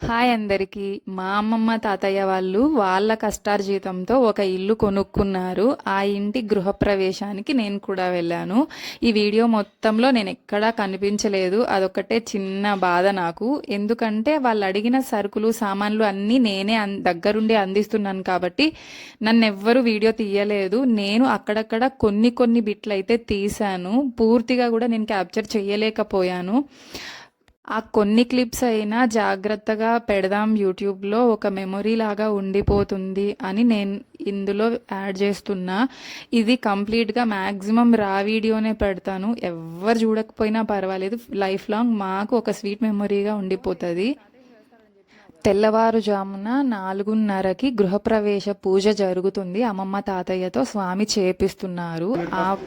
Hi అందరికీ. మా అమ్మమ్మ తాతయ్య వాళ్ళు వాళ్ళ కష్టార్జితంతో ఒక ఇల్లు కొనుక్కున్నారు. ఆ ఇంటి గృహప్రవేశానికి నేను కూడా వెళ్ళాను. ఈ వీడియో మొత్తంలో నేను ఎక్కడా కనిపించలేదు. అదొకటే చిన్న బాధ నాకు. ఎందుకంటే వాళ్ళు అడిగిన సరుకులు సామాన్లు అన్నీ నేనే దగ్గరుండి అందిస్తున్నాను కాబట్టి నన్ను ఎవ్వరూ వీడియో తీయలేదు. నేను అక్కడక్కడ కొన్ని కొన్ని బిట్లు అయితే తీశాను. పూర్తిగా కూడా నేను క్యాప్చర్ చేయలేకపోయాను ఆ కొన్ని క్లిప్స్ అయినా జాగ్రత్తగా పెడదాం యూట్యూబ్లో ఒక మెమొరీ లాగా ఉండిపోతుంది అని నేను ఇందులో యాడ్ చేస్తున్నా. ఇది కంప్లీట్గా మ్యాక్సిమం రా వీడియోనే పెడతాను. ఎవ్వరు చూడకపోయినా పర్వాలేదు. లైఫ్ లాంగ్ మాకు ఒక స్వీట్ మెమొరీగా ఉండిపోతుంది. తెల్లవారుజామున నాలుగున్నరకి గృహప్రవేశ పూజ జరుగుతుంది. అమ్మమ్మ తాతయ్యతో స్వామి చేపిస్తున్నారు. ఆ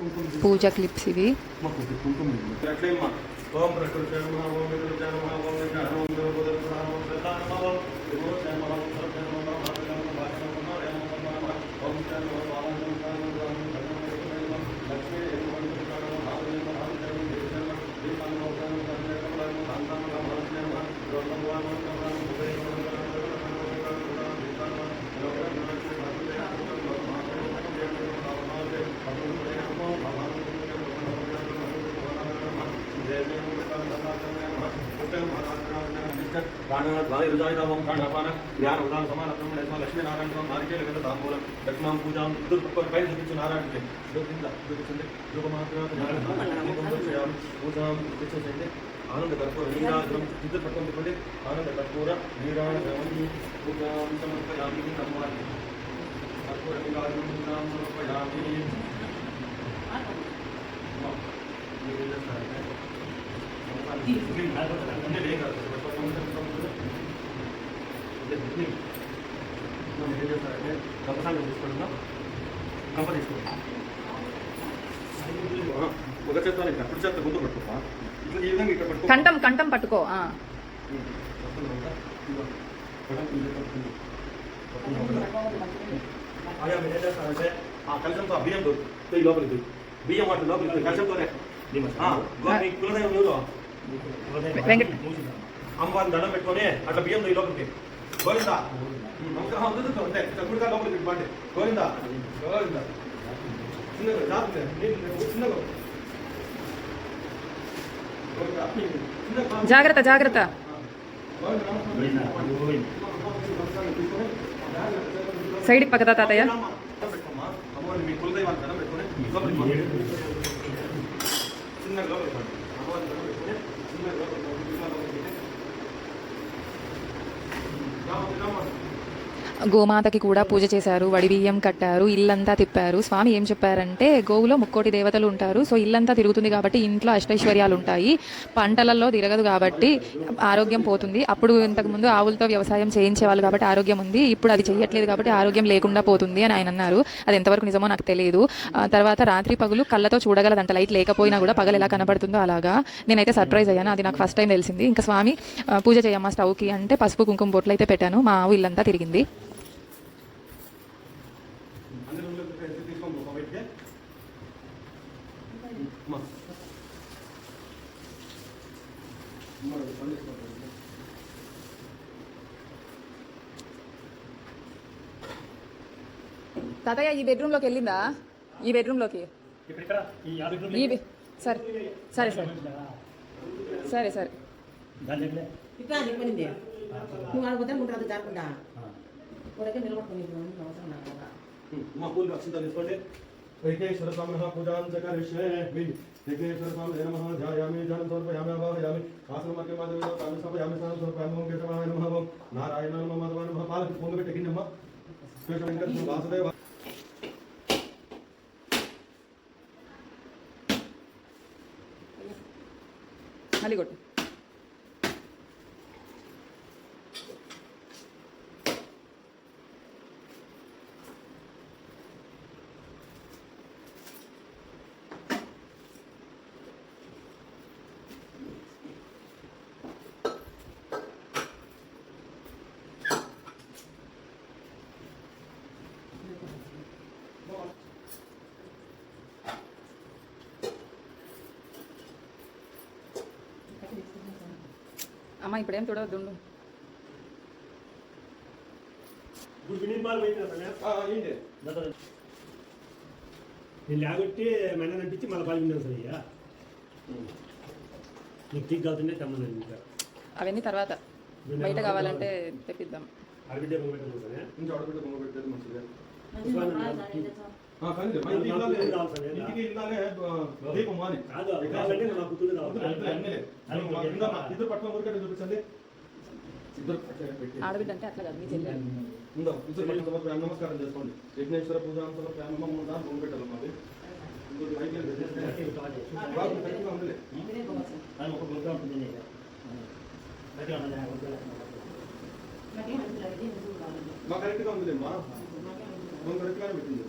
పూజ క్లిప్స్ ఇవి. ఓం ప్రకృతి द्वादयरुजायतावं काण्डपान ज्ञानवदान समानत्रं यस्मा लक्ष्मीनारायणं नारिकेलगतदाम्बूलं दक्षिणां पूजां दुर्पैन दिच्छु नारायणके दुर्गन्धे दुर्गमात्रायां पूजां दिच्छसेन्दे आनन्दकर्पूर नीराजनं चित्रपटं दुपदे आनन्दकर्पूर नीराजनमन्ये पूजां समर्पयामि कर्माणि कर्पूर नीराजनं पूजां समर्पयामि ये लेकर లేదు మనం ఏం చేస్తారంటే కంపసాంగం తీసుకుంటున్నాం కంప తీసుకుంటాం ఒక చేత ఇంకా కుడి చేత ముందు పట్టుకోపా ఇట్లా ఈ విధంగా ఇక్కడ పట్టుకో. కంఠం కంఠం పట్టుకో ఆ. ఆయా మీరు ఏం చేస్తారంటే ఆ బియ్యం ఈ లోపలికి బియ్యం వాటి లోపలికి మీ కులదైవం ఎవరు? వెంకట. అమ్మవారిని దండం పెట్టుకొని అట్లా బియ్యం ఈ లోపలికి గోవిందా? నమస్కారం అంతే ఇట్లా గుడికా లోపలికి ఇవ్వండి గోవిందా? గోవిందా? చిన్నగా చిన్నగా జాగ్రత్త జాగ్రత్త. సైడ్ పక్కదా తాతయ్య. అమ్మవారిని Bravo, bravo. గోమాతకి కూడా పూజ చేశారు వడిబియ్యం కట్టారు ఇల్లంతా తిప్పారు. స్వామి ఏం చెప్పారంటే గోవులో ముక్కోటి దేవతలు ఉంటారు సో ఇల్లంతా తిరుగుతుంది కాబట్టి ఇంట్లో అష్టైశ్వర్యాలు ఉంటాయి. పంటలలో తిరగదు కాబట్టి ఆరోగ్యం పోతుంది. అప్పుడు ఇంతకుముందు ఆవులతో వ్యవసాయం చేయించేవాళ్ళు కాబట్టి ఆరోగ్యం ఉంది. ఇప్పుడు అది చేయట్లేదు కాబట్టి ఆరోగ్యం లేకుండా పోతుంది అని ఆయన అన్నారు. అది ఎంతవరకు నిజమో నాకు తెలియదు. ఆ తర్వాత రాత్రి పగులు కళ్ళతో చూడగలదంట. లైట్ లేకపోయినా కూడా పగలు ఎలా కనబడుతుందో అలాగా. నేనైతే సర్ప్రైజ్ అయ్యాను. అది నాకు ఫస్ట్ టైం తెలిసింది. ఇంకా స్వామి పూజ చేయమ్మా స్టవ్కి అంటే పసుపు కుంకుమ బొట్లు అయితే పెట్టాను. మా ఆవు ఇల్లంతా తిరిగింది అందరూ ఊళ్ళోకి వెళ్ళి తీసుకొని పో బయటికి. అమ్మా. అమ్మా, అది పని చేసుకోండి. తాతయ్య ఈ బెడ్రూమ్లోకి వెళ్ళిందా? ఈ బెడ్రూమ్లోకి ఇక్కడ ఈ యాభై రూపాయలు ఈ బె- సరే. సరే సరే. సరే సరే. దాని దగ్గర ఇట్లా చెప్పనింది నువ్వు అనుకుంటే ముందు అది జరగకుండా ఊరికే నిలబడుకుని అవసరం నాకు కూడా. అమ్మా, పూలు అక్షంతలు తీసుకోండి. వైకేశ్వర స్వామినః పూజాం చ కరిష్యే విన్ వైకేశ్వర స్వామి నమః ధ్యాయామి ధ్యానం సమర్పయామి ఆవాహయామి. ఆసనం మధ్య మాధవ స్వామి సమర్పయామి స్నానం సమర్పయామి ఓం కేశవాయ నమః ఓం నారాయణ నమః మాధవాయ నమః పాలకి పొంగ పెట్టకిందమ్మా కేశవ వెంకట వాసుదేవ మళ్ళీ కొట్టు అమ్మ ఇప్పుడేం చూడవద్దు లేగొట్టి మెండ నడిపించి మళ్ళీ పాలు విన్నాను సార్ అయ్యా. నీకు తీక్ కావుతుండే తమ్ముడు అవన్నీ తర్వాత. బయట కావాలంటే తెప్పిద్దాం. అరబిడ్డ మంచిగా ఉందా? సార్, ఇది తెచ్చా. ఆ, కానీ మా ఇంటికి ఇల్లాలే ఇంటికి ఇల్లాలే ఆ, దీపం మాని కాదు కావాలంటే నా కూతురు వద్దులే, వద్దులే, అన్నీ లే. మా కింద మా ఇద్దరు పట్టుకొని ఊరికే చూపించండి ఇద్దరు పట్టుకొని పెట్టి. ఆడబిడ్డ అంటే అట్లా కాదు మీ చెల్లె ఉందా ఇద్దరు పట్టుకొని సమర్పణ నమస్కారం చేసుకోండి యజ్ఞేశ్వర పూజ అంతా ప్రేమ ముందా బొమ్మ పెట్టాలి మాది ఇంకొక లైట్ లేదు పెట్టేస్తే. బాగుంది, కరెక్ట్గా ఉందిలే. ఇదే బాగా సార్. అది ఒక గుర్తు ఉంటుంది గట్టిగా ఉన్నది ఆ గుర్తు. నాకేం అనిపించలేదు, ఇది ఎందుకు కావాలి? మా కరెక్ట్గా ఉందిలే మా నాకేం అనిపించలేదు. బొమ్మ కరెక్ట్గానే పెట్టింది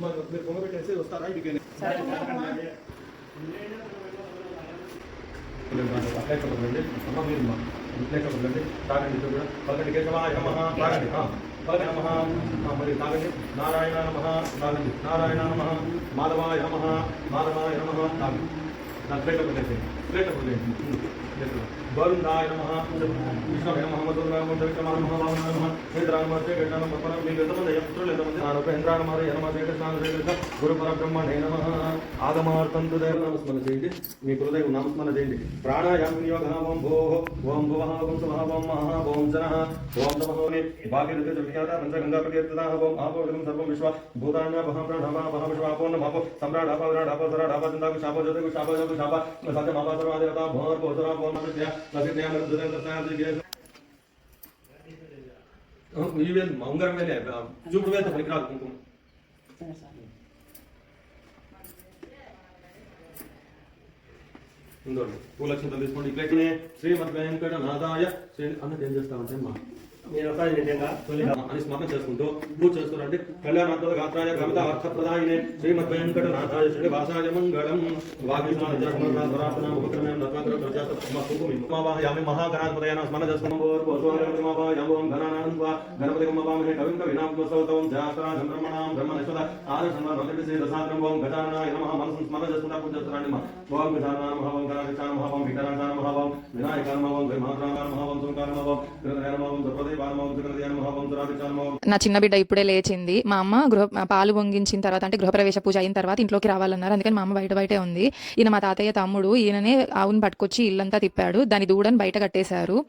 మరి మీరు బొమ్మ పెట్టేసి వస్తారా ఇంటికి సరే అట్లే కలపండి అమ్మ మీరు మా ఇట్లే కలపండి తాగండి కూడా పలకండి కేశవాయ నమః తాగండి ఆ, పలకండి నమః మరి తాగండి నారాయణ నమః తాగండి నారాయణ నమః మాధవాయ నమః మాధవాయ నమః తాగండి ప్లేట్ పెట్టేసి వరుణాయ నమః విష్ణువే నమః మధురాయ నమః విక్రమాయ నమః వామనాయ నమః ఇంద్రాయ నమః ఎంతమంది అయ్యా? పుత్రులు ఎంతమంది గురు పరబ్రహ్మణే నమః ఆగమార్థం తుదేవ నామస్మరణ చేయండి మీ హృదయం నామస్మరణ చేయండి ప్రాణాయామ ఓం భో ఓం భువః ఓం ఓం ఓం జనః ఓం పంచగంగా ఓం సర్వం విశ్వ భూతాన్య భవం ప్రణవ భవ విశ్వాపో సమ్రాట్ విరాట్ సరాట్ చిందాకు శాప జ్యోతికు శాప జ్యోతికు శాప సత్యం అప సర్వాదేవత భోర్ భోతరా భోమ విద్య నసిజ్ఞాన రుద్రం దత్తాయ ఇవే ఉంగరం వేలే చూపుడు వేస్తే పనికిరాదు కుంకుమ సరే సార్. ఉందండి పూలక్షంతలు తీసుకోండి ఇట్లయితేనే శ్రీమద్ వెంకటనాథాయ శ్రీ అన్నది ఏం చేస్తామంటే మా నేను వస్తాను నిజంగా అని స్మరణ చేసుకుంటూ పూజ చేస్తున్నారంటే కళ్యాణాత్మక గాత్రాయ కవిత అర్థప్రదాయినే శ్రీమద్ వెంకటనాథాయ శ్రీ భాషాయ మంగళం. వాగ్విశ్వాసరాత్మన మహాగణాధిపతయన స్మరణ చేసుకున్నాం ఓం గణపతి మహామహే కవిం కవినామస్తవం జాతరాజం బ్రహ్మణాం బ్రహ్మణేశ్వర ఆదర్శం నొకటి శ్రీ దశాగ్రం ఓం గజాననాయ నమః. మనసు స్మరణ చేసుకుంటా పూజ చేస్తున్నారండి ఓం ఓం నా చిన్న బిడ్డ ఇప్పుడే లేచింది. మా అమ్మ గృహ పాలు పొంగించిన తర్వాత అంటే గృహప్రవేశ పూజ అయిన తర్వాత ఇంట్లోకి రావాలన్నారు. అందుకని మా అమ్మ బయట బయటే ఉంది. ఈయన మా తాతయ్య తమ్ముడు ఈయననే ఆవును పట్టుకొచ్చి ఇల్లంతా తిప్పాడు. దాని దూడని బయట కట్టేశారు.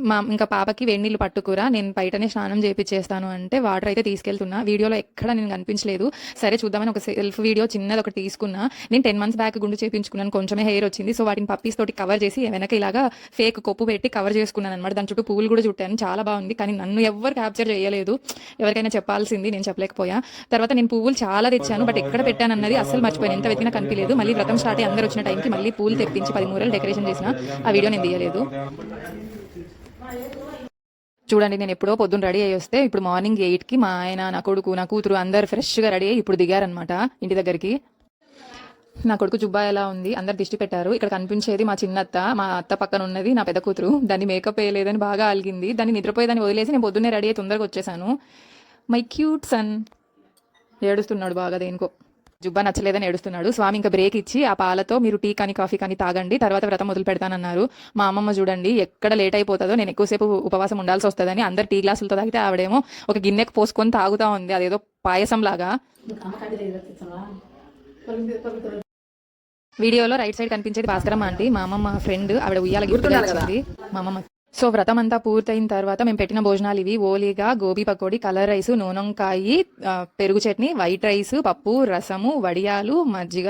మా ఇంకా పాపకి వెన్నీళ్ళు పట్టుకురా నేను బయటనే స్నానం చేపించేస్తాను అంటే వాటర్ అయితే తీసుకెళ్తున్నా. వీడియోలో ఎక్కడ నేను కనిపించలేదు. సరే చూద్దామని ఒక సెల్ఫ్ వీడియో చిన్నది ఒకటి తీసుకున్నా. నేను టెన్ మంత్స్ బ్యాక్ గుండు చేపించుకున్నాను. కొంచెమే హెయిర్ వచ్చింది. సో వాటిని పప్పీస్ తోటి కవర్ చేసి వెనక ఇలాగా ఫేక్ కొప్పు పెట్టి కవర్ చేసుకున్నాను అనమాట దాని చుట్టూ పూలు కూడా చుట్టాను. చాలా బాగుంది. కానీ నన్ను ఎవరు క్యాప్చర్ చేయలేదు. ఎవరికైనా చెప్పాల్సింది నేను చెప్పలేకపోయా. తర్వాత నేను పువ్వులు చాలా తెచ్చాను బట్ ఎక్కడ పెట్టాను అన్నది అసలు మర్చిపోయాను. ఎంత వెతికినా కనిపించలేదు. మళ్ళీ వ్రతం స్టార్ట్ అయ్యి అందరూ వచ్చిన టైంకి మళ్ళీ పూలు తెప్పించి పది మూరలు డెకరేషన్ చేసిన ఆ వీడియో నేను తీయలేదు. చూడండి నేను ఎప్పుడో పొద్దున్న రెడీ అయ్యి వస్తే ఇప్పుడు మార్నింగ్ ఎయిట్కి మా ఆయన నా కొడుకు నా కూతురు అందరు ఫ్రెష్గా రెడీ అయ్యి ఇప్పుడు దిగారనమాట ఇంటి దగ్గరికి. నా కొడుకు జుబ్బా ఎలా ఉంది అందరు దిష్టి పెట్టారు. ఇక్కడ కనిపించేది మా చిన్నత్త మా అత్త పక్కన ఉన్నది నా పెద్ద కూతురు. దాన్ని మేకప్ వేయలేదని బాగా అలిగింది. దాన్ని నిద్రపోయేదాన్ని వదిలేసి నేను పొద్దున్నే రెడీ అయ్యి తొందరగా వచ్చేసాను. My cute son. ఏడుస్తున్నాడు బాగా దేనికో. జుబ్బా నచ్చలేదని ఏడుస్తున్నాడు. స్వామి ఇంకా బ్రేక్ ఇచ్చి ఆ పాలతో మీరు టీ కానీ కాఫీ కానీ తాగండి తర్వాత వ్రతం మొదలు పెడతానన్నారు. మా అమ్మమ్మ చూడండి ఎక్కడ లేట్ అయిపోతుందో నేను ఎక్కువసేపు ఉపవాసం ఉండాల్సి వస్తుందని అందరు టీ గ్లాసులతో తాగితే ఆవిడేమో ఒక గిన్నెకు పోసుకొని తాగుతా ఉంది. అదేదో పాయసం లాగా వీడియోలో రైట్ సైడ్ కనిపించేది భాస్కరమ్మ ఆంటీ. మా అమ్మమ్మ ఫ్రెండ్. ఆవిడ ఉయ్యాల గిఫ్ట్ వచ్చింది మా అమ్మమ్మ సో వ్రతం అంతా పూర్తయిన తర్వాత మేము పెట్టిన భోజనాలు ఇవి. ఓలిగా గోబీ పకోడీ కలర్ రైస్ నూనెంకాయి పెరుగు చట్నీ వైట్ రైస్ పప్పు రసము వడియాలు మజ్జిగ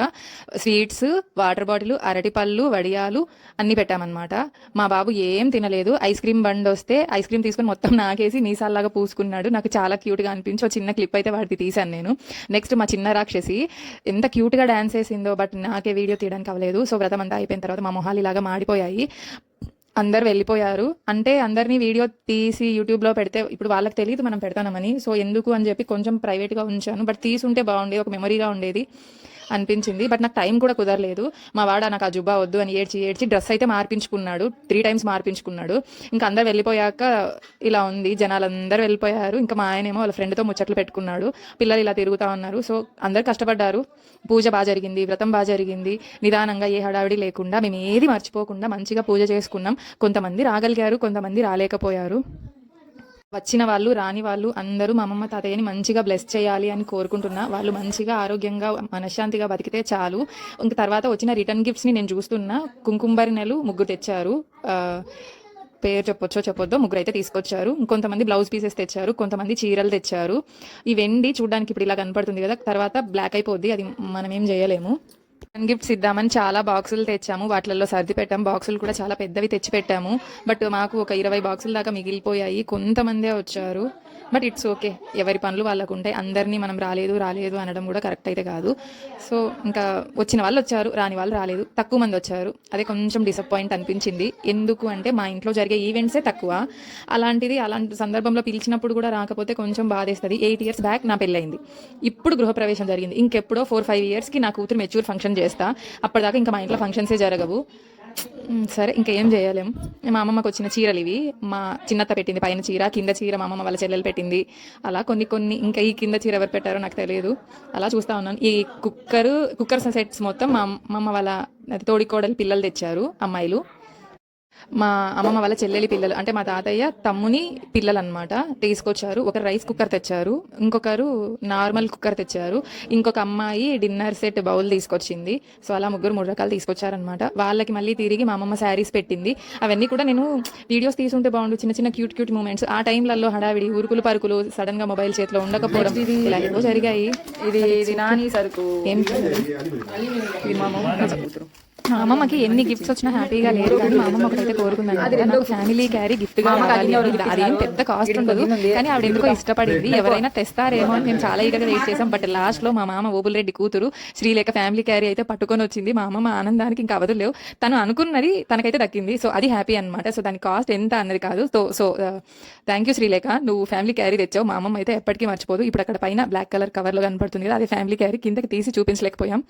స్వీట్స్ వాటర్ బాటిల్ అరటిపళ్ళు వడియాలు అన్ని పెట్టామన్నమాట. మా బాబు ఏం తినలేదు. ఐస్ క్రీమ్ బండ్ వస్తే ఐస్ క్రీమ్ తీసుకొని మొత్తం నాకేసి మీసాల్లాగా పూసుకున్నాడు. నాకు చాలా క్యూట్గా అనిపించి ఒక చిన్న క్లిప్ అయితే వాడికి తీశాను నేను. నెక్స్ట్ మా చిన్న రాక్షసి ఎంత క్యూట్గా డాన్స్ వేసిందో బట్ నాకే వీడియో తీయడానికి అవ్వలేదు. సో వ్రతం అంతా అయిపోయిన తర్వాత మా మొహాలు ఇలాగా మాడిపోయాయి. అందరు వెళ్ళిపోయారు. అంటే అందరినీ వీడియో తీసి యూట్యూబ్లో పెడితే ఇప్పుడు వాళ్ళకి తెలియదు మనం పెడతామని. సో ఎందుకు అని చెప్పి కొంచెం ప్రైవేట్గా ఉంచాను. బట్ తీసుంటే బాగుండేది. ఒక మెమరీగా ఉండేది. అనిపించింది. బట్ నాకు టైం కూడా కుదరలేదు. మా వాడ నాకు ఆ జుబ్బా వద్దు అని ఏడ్చి ఏడ్చి డ్రెస్ అయితే మార్పించుకున్నాడు. Three times మార్పించుకున్నాడు. ఇంకా అందరు వెళ్ళిపోయాక ఇలా ఉంది. జనాలందరూ వెళ్ళిపోయారు. ఇంకా మా ఆయనేమో వాళ్ళ ఫ్రెండ్తో ముచ్చట్లు పెట్టుకున్నాడు. పిల్లలు ఇలా తిరుగుతా ఉన్నారు. సో అందరు కష్టపడ్డారు. పూజ బాగా జరిగింది. వ్రతం బాగా జరిగింది. నిదానంగా ఏ హడావిడి లేకుండా మేము ఏది మర్చిపోకుండా మంచిగా పూజ చేసుకున్నాం. కొంతమంది రాగలిగారు కొంతమంది రాలేకపోయారు. వచ్చిన వాళ్ళు రాని వాళ్ళు అందరూ మా అమ్మమ్మ తాతయ్యని మంచిగా బ్లెస్ చేయాలి అని కోరుకుంటున్నా. వాళ్ళు మంచిగా ఆరోగ్యంగా మనశ్శాంతిగా బతికితే చాలు. ఇంక తర్వాత వచ్చిన రిటర్న్ గిఫ్ట్స్ని నేను చూస్తున్నా. కుంకుమరినెలు ముగ్గురు తెచ్చారు. పేరు చెప్పొచ్చో చెప్పొద్దో ముగ్గురు అయితే తీసుకొచ్చారు. కొంతమంది బ్లౌజ్ పీసెస్ తెచ్చారు. కొంతమంది చీరలు తెచ్చారు. ఈ వెండి చూడడానికి ఇప్పుడు ఇలా కనపడుతుంది కదా. తర్వాత బ్లాక్ అయిపోద్ది. అది మనం ఏం చేయలేము. రిటర్న్ గిఫ్ట్స్ ఇద్దామని చాలా బాక్సులు తెచ్చాము. వాటిలలో సర్ది పెట్టాము బాక్సులు కూడా చాలా పెద్దవి తెచ్చి పెట్టాము. బట్ మాకు ఒక ఇరవై బాక్సుల దాకా మిగిలిపోయాయి. కొంతమందే వచ్చారు. But it's okay. ఎవరి పనులు వాళ్ళకు ఉంటాయి. అందరినీ మనం రాలేదు రాలేదు అనడం కూడా కరెక్ట్ అయితే కాదు. సో ఇంకా వచ్చిన వాళ్ళు వచ్చారు. రాని వాళ్ళు రాలేదు. తక్కువ మంది వచ్చారు. అదే కొంచెం డిసప్పాయింట్ అనిపించింది. ఎందుకు అంటే మా ఇంట్లో జరిగే ఈవెంట్సే తక్కువ. అలాంటిది అలాంటి సందర్భంలో పిలిచినప్పుడు కూడా రాకపోతే కొంచెం బాధేస్తుంది. ఎయిట్ ఇయర్స్ బ్యాక్ నా పెళ్ళయింది. ఇప్పుడు గృహప్రవేశం జరిగింది. ఇంకెప్పుడో ఫోర్ ఫైవ్ ఇయర్స్కి నా కూతురు మెచ్యూర్ ఫంక్షన్ చేస్తా. అప్పటిదాకా ఇంకా మా ఇంట్లో ఫంక్షన్సే జరగవు. సరే ఇంకా ఏం చేయలేం. మా అమ్మమ్మకి వచ్చిన చీరలు ఇవి. మా చిన్నత్త పెట్టింది పైన చీర కింద చీర మా అమ్మమ్మ వాళ్ళ చెల్లెలు పెట్టింది. అలా కొన్ని కొన్ని ఇంకా ఈ కింద చీర ఎవరు పెట్టారో నాకు తెలియదు. అలా చూస్తా ఉన్నాను. ఈ కుక్కరు కుక్కర్ సెట్స్ మొత్తం మా అమ్మమ్మ వాళ్ళ తోడికోడలు పిల్లలు తెచ్చారు అమ్మాయిలు. మా అమ్మమ్మ వాళ్ళ చెల్లెలి పిల్లలు అంటే మా తాతయ్య తమ్ముని పిల్లలు అనమాట తీసుకొచ్చారు. ఒకరు రైస్ కుక్కర్ తెచ్చారు. ఇంకొకరు నార్మల్ కుక్కర్ తెచ్చారు. ఇంకొక అమ్మాయి డిన్నర్ సెట్ బౌల్ తీసుకొచ్చింది. సో అలా ముగ్గురు మూడు రకాలు తీసుకొచ్చారనమాట వాళ్ళకి మళ్ళీ తిరిగి మా అమ్మమ్మ శారీస్ పెట్టింది. అవన్నీ కూడా నేను వీడియోస్ తీసుంటే బాగుండు. చిన్న చిన్న క్యూట్ క్యూట్ మూమెంట్స్. ఆ టైంలలో హడావిడి ఉరుకులు పరుకులు సడన్గా మొబైల్ చేతిలో ఉండకపోవడం. ఇలా జరిగాయి. ఇది ఇది నాని సరుకు. ఏం? ఇది మా మా అమ్మమ్మకి ఎన్ని గిఫ్ట్స్ వచ్చినా హ్యాపీగా లేదు కానీ మా అమ్మమ్మ ఒకటైతే కోరుకుందండి. నాకు ఫ్యామిలీ క్యారీ గిఫ్ట్గా. అదేం పెద్ద కాస్ట్ ఉండదు. కానీ ఆవిడ ఎందుకో ఇష్టపడింది. ఎవరైనా తెస్తారేమో అని మేము చాలా ఈగగా వెయిట్ చేసాం. బట్ లాస్ట్లో మా మామ ఓబుల్ రెడ్డి కూతురు శ్రీలేఖ ఫ్యామిలీ క్యారీ అయితే పట్టుకొని వచ్చింది. మా అమ్మమ్మ ఆనందానికి ఇంకా అవధులు లేవు. తను అనుకున్నది తనకైతే దక్కింది. సో అది హ్యాపీ అన్నమాట. సో దాని కాస్ట్ ఎంత అన్నది కాదు. So so thank you Srilekha. నువ్వు ఫ్యామిలీ క్యారీ తెచ్చావు. మా అమ్మమ్మ అయితే ఎప్పటికీ మర్చిపోదు. ఇప్పుడు అక్కడ పైన బ్లాక్ కలర్ కవర్లో కనపడుతుంది కదా అది ఫ్యామిలీ క్యారీ కిందకి తీసి చూపించలేకపోయాం.